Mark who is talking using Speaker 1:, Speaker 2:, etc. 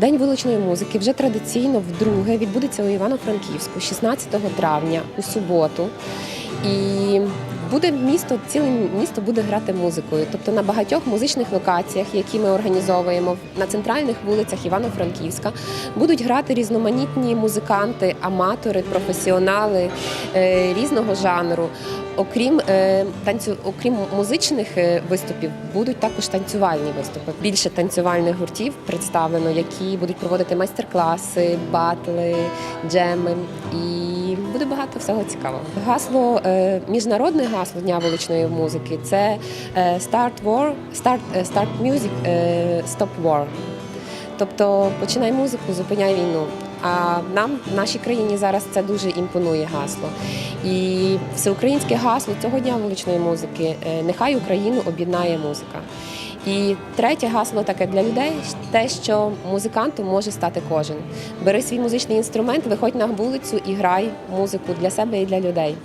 Speaker 1: День вуличної музики вже традиційно вдруге відбудеться у Івано-Франківську 16 травня у суботу. І буде місто, ціле місто буде грати музикою. Тобто на багатьох музичних локаціях, які ми організовуємо на центральних вулицях Івано-Франківська, будуть грати різноманітні музиканти, аматори, професіонали е, різного жанру. Окрім е, танцю, окрім музичних е, виступів, будуть також танцювальні виступи. Більше танцювальних гуртів представлено, які будуть проводити майстер-класи, батли, джеми. І буде багато всього цікавого. Гасло е, міжнародне гасло дня вуличної музики це е, Start War, Start, е, Start Music, Stop War. Тобто починай музику, зупиняй війну. А нам в нашій країні зараз це дуже імпонує гасло. І всеукраїнське гасло цього дня вуличної музики нехай Україну об'єднає музика. І третє гасло таке для людей те, що музикантом може стати кожен. Бери свій музичний інструмент, виходь на вулицю і грай музику для себе і для людей.